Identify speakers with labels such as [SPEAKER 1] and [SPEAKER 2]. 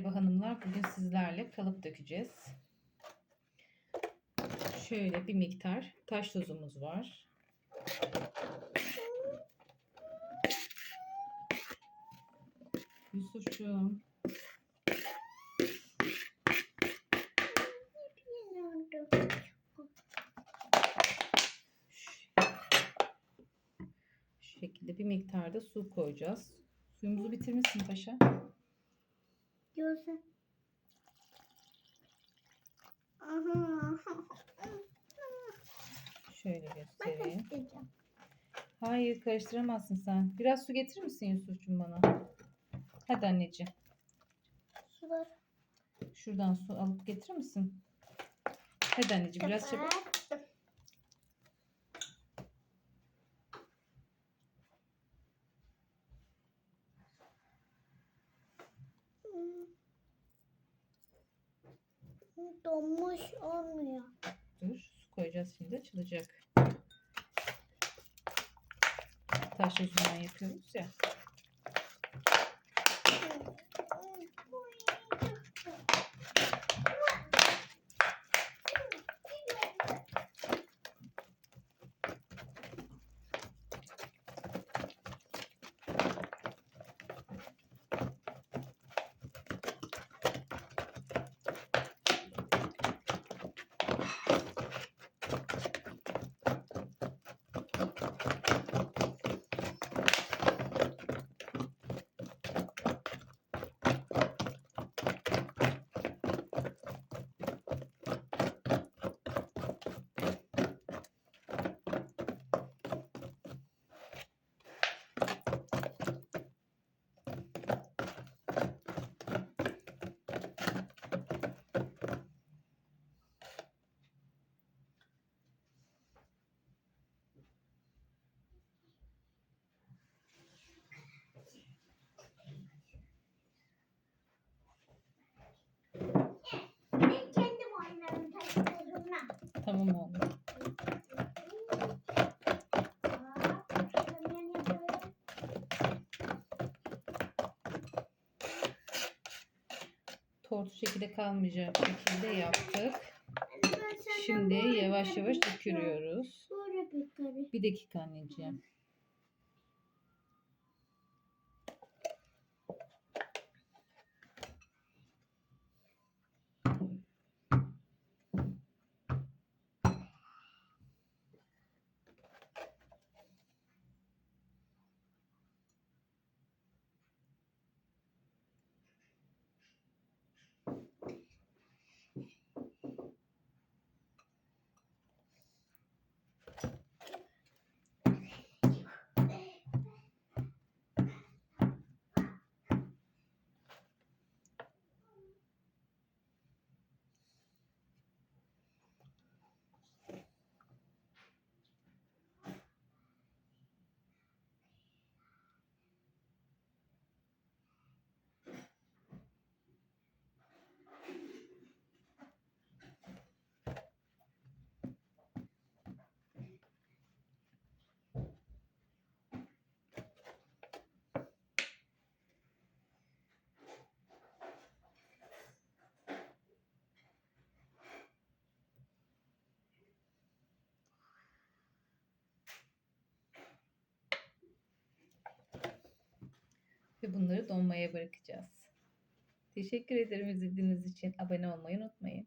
[SPEAKER 1] Merhaba hanımlar. Bugün sizlerle kalıp dökeceğiz. Şöyle bir miktar taş tozumuz var. Yusuf'cuğum. Şu şekilde bir miktar da su koyacağız. Suyumuzu bitirmişsin paşa.
[SPEAKER 2] Diyorsun. Aha.
[SPEAKER 1] Şöyle göstereyim. Hayır karıştıramazsın sen. Biraz su getirir misin Yusuf'cum bana? Hadi anneciğim.
[SPEAKER 2] Sular.
[SPEAKER 1] Şuradan su alıp getirir misin? Hadi anneciğim biraz çabuk.
[SPEAKER 2] Donmuş olmuyor.
[SPEAKER 1] Dur. Su koyacağız şimdi açılacak. Taş yüzünden yapıyoruz ya. Tamam oğlum. Tortu şekilde kalmayacak şekilde yaptık. Şimdi yavaş yavaş dökülüyoruz. Bir dakika anneciğim. Ve bunları donmaya bırakacağız. Teşekkür ederim izlediğiniz için. Abone olmayı unutmayın.